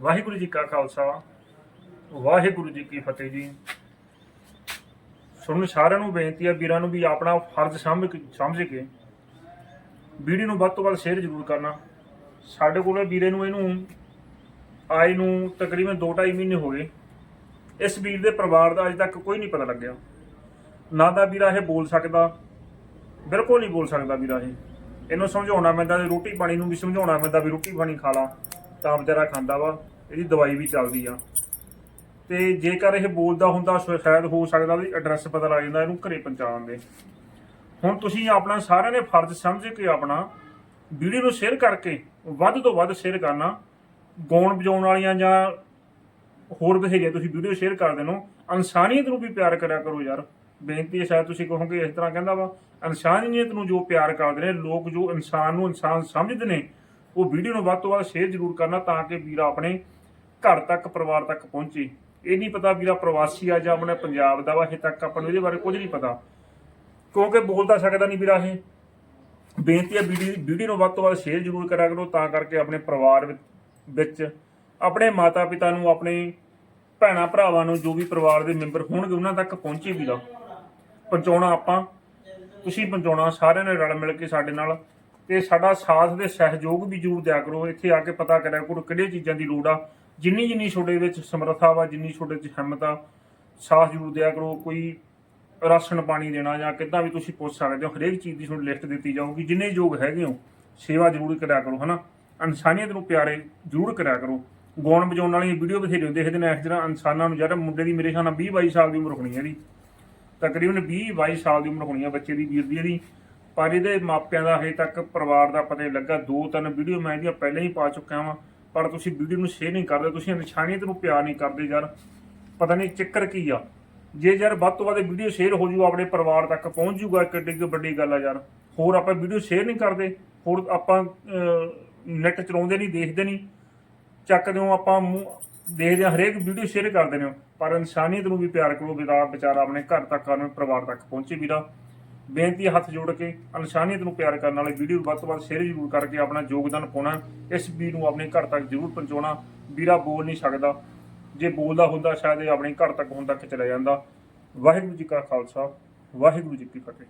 ਵਾਹਿਗੁਰੂ ਜੀ ਕਾ ਖਾਲਸਾ, ਵਾਹਿਗੁਰੂ ਜੀ ਕੀ ਫਤਿਹ ਜੀ। ਸੁਣਨ ਸਾਰਿਆਂ ਨੂੰ ਬੇਨਤੀ ਹੈ, ਵੀਰਾਂ ਨੂੰ ਵੀ ਆਪਣਾ ਫਰਜ਼ ਸਮਝ ਕੇ ਸਮਝ ਕੇ ਵੀਡੀਓ ਨੂੰ ਵੱਧ ਤੋਂ ਵੱਧ ਸ਼ੇਅਰ ਜ਼ਰੂਰ ਕਰਨਾ। ਸਾਡੇ ਕੋਲ ਵੀਰੇ ਨੂੰ ਇਹਨੂੰ ਆਏ ਨੂੰ ਤਕਰੀਬਨ 2.5 ਮਹੀਨੇ ਹੋ ਗਏ। ਇਸ ਵੀਰ ਦੇ ਪਰਿਵਾਰ ਦਾ ਅਜੇ ਤੱਕ ਕੋਈ ਨਹੀਂ ਪਤਾ ਲੱਗਿਆ। ਨਾ ਤਾਂ ਵੀਰਾ ਇਹ ਬੋਲ ਸਕਦਾ, ਬਿਲਕੁਲ ਨਹੀਂ ਬੋਲ ਸਕਦਾ ਵੀਰਾ ਇਹ। ਇਹਨੂੰ ਸਮਝਾਉਣਾ ਪੈਂਦਾ ਰੋਟੀ ਪਾਣੀ ਨੂੰ ਵੀ ਸਮਝਾਉਣਾ ਪੈਂਦਾ ਵੀ ਰੋਟੀ ਪਾਣੀ ਖਾ ਲਾ। ਤਾਂ ਵਿਚਾਰਾ ਖਾਂਦਾ ਵਾ, ਇਹਦੀ ਦਵਾਈ ਵੀ ਚੱਲਦੀ ਆ। ਤੇ ਜੇਕਰ ਇਹ ਬੋਲਦਾ ਹੁੰਦਾ, ਸ਼ਾਇਦ ਹੋ ਸਕਦਾ ਵੀ ਐਡਰੈਸ ਪਤਾ ਲੱਗ ਜਾਂਦਾ, ਇਹਨੂੰ ਘਰੇ ਪਹੁੰਚਾਉਣ ਦੇ। ਹੁਣ ਤੁਸੀਂ ਆਪਣਾ ਸਾਰਿਆਂ ਨੇ ਫਰਜ਼ ਸਮਝ ਕੇ ਆਪਣਾ ਵੀਡੀਓ ਨੂੰ ਸ਼ੇਅਰ ਕਰਕੇ ਵੱਧ ਤੋਂ ਵੱਧ ਸ਼ੇਅਰ ਕਰਨਾ। ਗਾਉਣ ਵਜਾਉਣ ਵਾਲੀਆਂ ਜਾਂ ਹੋਰ ਬਥੇਰੀਆਂ ਤੁਸੀਂ ਵੀਡੀਓ ਸ਼ੇਅਰ ਕਰਦੇ ਹੋ ਇਨਸਾਨੀਅਤ ਨੂੰ ਵੀ ਪਿਆਰ ਕਰਿਆ ਕਰੋ ਯਾਰ। ਬੇਨਤੀ ਹੈ, ਸ਼ਾਇਦ ਤੁਸੀਂ ਕਹੋਗੇ ਇਸ ਤਰ੍ਹਾਂ ਕਹਿੰਦਾ ਵਾ, ਇਨਸਾਨੀਅਤ ਨੂੰ ਜੋ ਪਿਆਰ ਕਰਦੇ ਨੇ, ਲੋਕ ਜੋ ਇਨਸਾਨ ਨੂੰ ਇਨਸਾਨ ਸਮਝਦੇ ਨੇ ਉਹ ਵੀਡੀਓ ਨੂੰ ਵੱਧ ਤੋਂ ਵੱਧ ਸ਼ੇਅਰ ਜ਼ਰੂਰ ਕਰਨਾ ਤਾਂ ਕਿ ਵੀਰਾ ਆਪਣੇ ਘਰ ਤੱਕ, ਪਰਿਵਾਰ ਤੱਕ ਪਹੁੰਚੇ। ਇਹ ਨਹੀਂ ਪਤਾ ਵੀਰਾ ਪ੍ਰਵਾਸੀ ਆ ਜਾਂ ਆਪਣੇ ਪੰਜਾਬ ਦਾ ਵਾ, ਹਜੇ ਤੱਕ ਆਪਾਂ ਨੂੰ ਇਹਦੇ ਬਾਰੇ ਕੁਝ ਨਹੀਂ ਪਤਾ। ਕਿਉਂਕਿ ਬੋਲਦਾ ਸਕਦਾ ਨਹੀਂ ਵੀਰਾ ਇਹ। ਬੇਨਤੀ ਹੈ ਵੀਡੀਓ ਨੂੰ ਵੱਧ ਤੋਂ ਵੱਧ ਸ਼ੇਅਰ ਜ਼ਰੂਰ ਕਰਿਆ ਕਰੋ ਤਾਂ ਕਰਕੇ ਆਪਣੇ ਪਰਿਵਾਰ ਵਿੱਚ- ਵਿੱਚ, ਆਪਣੇ ਮਾਤਾ ਪਿਤਾ ਨੂੰ, ਆਪਣੇ ਭੈਣਾ, ਭਰਾਵਾਂ ਨੂੰ, ਜੋ ਵੀ ਪਰਿਵਾਰ ਦੇ ਮੈਂਬਰ ਹੋਣਗੇ, ਉਹਨਾਂ ਤੱਕ ਪਹੁੰਚੇ ਵੀਰਾ। ਪਹੁੰਚਾਉਣਾ ਆਪਾਂ। ਤੁਸੀਂ ਪਹੁੰਚਾਉਣਾ, ਸਾਰਿਆਂ ਨੇ ਰਲ ਮਿਲ ਕੇ ਸਾਡੇ ਨਾਲ। ਤੇ ਸਾਡਾ ਸਾਥ ਦੇ ਸਹਿਯੋਗ ਵੀ ਜ਼ਰੂਰ ਦਿਆ ਕਰੋ। ਇੱਥੇ ਆ ਕੇ ਪਤਾ ਕਰਿਆ ਕਰੋ ਕਿਹੜੀਆਂ ਚੀਜ਼ਾਂ ਦੀ ਲੋੜ ਆ। ਜਿੰਨੀ ਜਿੰਨੀ ਤੁਹਾਡੇ ਵਿੱਚ ਸਮਰੱਥਾ ਵਾ, ਜਿੰਨੀ ਤੁਹਾਡੇ ਵਿੱਚ ਹਿੰਮਤ ਆ, ਸਾਥ ਜ਼ਰੂਰ ਦਿਆ ਕਰੋ। ਕੋਈ ਰਾਸ਼ਨ ਪਾਣੀ ਦੇਣਾ ਜਾਂ ਕਿੱਦਾਂ ਵੀ ਤੁਸੀਂ ਪੁੱਛ ਸਕਦੇ ਹੋ, ਹਰੇਕ ਚੀਜ਼ ਦੀ ਤੁਹਾਨੂੰ ਲਿਸਟ ਦਿੱਤੀ ਜਾਊਗੀ। ਜਿੰਨੇ ਯੋਗ ਹੈਗੇ ਹੋ, ਸੇਵਾ ਜ਼ਰੂਰ ਕਰਿਆ ਕਰੋ, ਹਨਾ? ਇਨਸਾਨੀਅਤ ਨੂੰ ਪਿਆਰੇ ਜ਼ਰੂਰ ਕਰਿਆ ਕਰੋ। ਗਾਉਣ ਵਜਾਉਣ ਵਾਲੀ ਵੀਡੀਓ ਬਥੇਰੇ ਦੇਖਦੇ ਨੇ ਇਸ ਤਰ੍ਹਾਂ ਇਨਸਾਨਾਂ ਨੂੰ ਯਾਰ, ਮੁੰਡੇ ਦੀ ਮੇਰੇ ਖਿਆਲ ਨਾਲ 20 22 ਸਾਲ ਦੀ ਉਮਰ ਹੋਣੀ ਹੈ ਇਹਦੀ। ਤਕਰੀਬਨ 20 22 ਸਾਲ ਦੀ ਉਮਰ ਹੋਣੀ ਹੈ ਬੱਚੇ ਦੀ, ਵੀਰ ਦੀ ਇਹਦੀ। ਪਰ ਇਹਦੇ ਮਾਪਿਆਂ ਦਾ ਹਜੇ ਤੱਕ ਪਰਿਵਾਰ ਦਾ ਪਤਾ ਨਹੀਂ ਲੱਗਾ। ਦੋ ਤਿੰਨ ਵੀਡੀਓ ਮੈਂ ਇਹਦੀਆਂ ਪਹਿਲਾਂ ਹੀ ਪਾ ਚੁੱਕਿਆ ਵਾਂ, ਪਰ ਤੁਸੀਂ ਵੀਡੀਓ ਨੂੰ ਸ਼ੇਅਰ ਨਹੀਂ ਕਰਦੇ, ਤੁਸੀਂ ਇਨਸਾਨੀਅਤ ਨੂੰ ਪਿਆਰ ਨਹੀਂ ਕਰਦੇ ਯਾਰ। ਪਤਾ ਨਹੀਂ ਚੱਕਰ ਕੀ ਆ। ਜੇ ਯਾਰ ਵੱਧ ਤੋਂ ਵੱਧ ਵੀਡੀਓ ਸ਼ੇਅਰ ਹੋ ਜੂ, ਆਪਣੇ ਪਰਿਵਾਰ ਤੱਕ ਪਹੁੰਚ ਜੂਗਾ, ਕਿੱਡੀ ਕੁ ਵੱਡੀ ਗੱਲ ਆ ਯਾਰ। ਹੋਰ ਆਪਾਂ ਵੀਡੀਓ ਸ਼ੇਅਰ ਨਹੀਂ ਕਰਦੇ, ਹੋਰ ਆਪਾਂ ਨੈਟ ਚਲਾਉਂਦੇ ਨਹੀਂ, ਦੇਖਦੇ ਨਹੀਂ। ਚੱਕਦੇ ਹੋ ਆਪਾਂ ਮੂੰਹ- ਦੇਖਦੇ ਹਾਂ, ਹਰੇਕ ਵੀਡੀਓ ਸ਼ੇਅਰ ਕਰਦੇ ਨੇ ਪਰ ਇਨਸਾਨੀਅਤ ਨੂੰ ਵੀ ਪਿਆਰ ਕਰੋ ਵੀਰਾ ਵਿਚਾਰਾ ਆਪਣੇ ਘਰ ਤੱਕ, ਆਪਣੇ ਪਰਿਵਾਰ ਤੱਕ ਪਹੁੰਚੇ ਵੀਰਾ। ਬੇਨਤੀ ਹੱਥ ਜੋੜ ਕੇ ਇਨਸਾਨੀਅਤ ਨੂੰ ਪਿਆਰ ਕਰਨ ਵਾਲੇ ਵੀਡੀਓ ਵੱਧ ਤੋਂ ਵੱਧ ਸ਼ੇਅਰ ਜ਼ਰੂਰ ਕਰਕੇ ਆਪਣਾ ਯੋਗਦਾਨ ਪਾਉਣਾ ਇਸ ਵੀਰ ਨੂੰ ਆਪਣੇ ਘਰ ਤੱਕ ਜ਼ਰੂਰ ਪਹੁੰਚਾਉਣਾ। ਵੀਰਾ ਬੋਲ ਨਹੀਂ ਸਕਦਾ। ਜੇ ਬੋਲਦਾ ਹੁੰਦਾ, ਸ਼ਾਇਦ ਇਹ ਆਪਣੇ ਘਰ ਤੱਕ ਹੁਣ ਤੱਕ ਚਲਾ ਜਾਂਦਾ। ਵਾਹਿਗੁਰੂ ਜੀ ਕਾ ਖਾਲਸਾ, ਵਾਹਿਗੁਰੂ ਜੀ ਕੀ ਫਤਿਹ।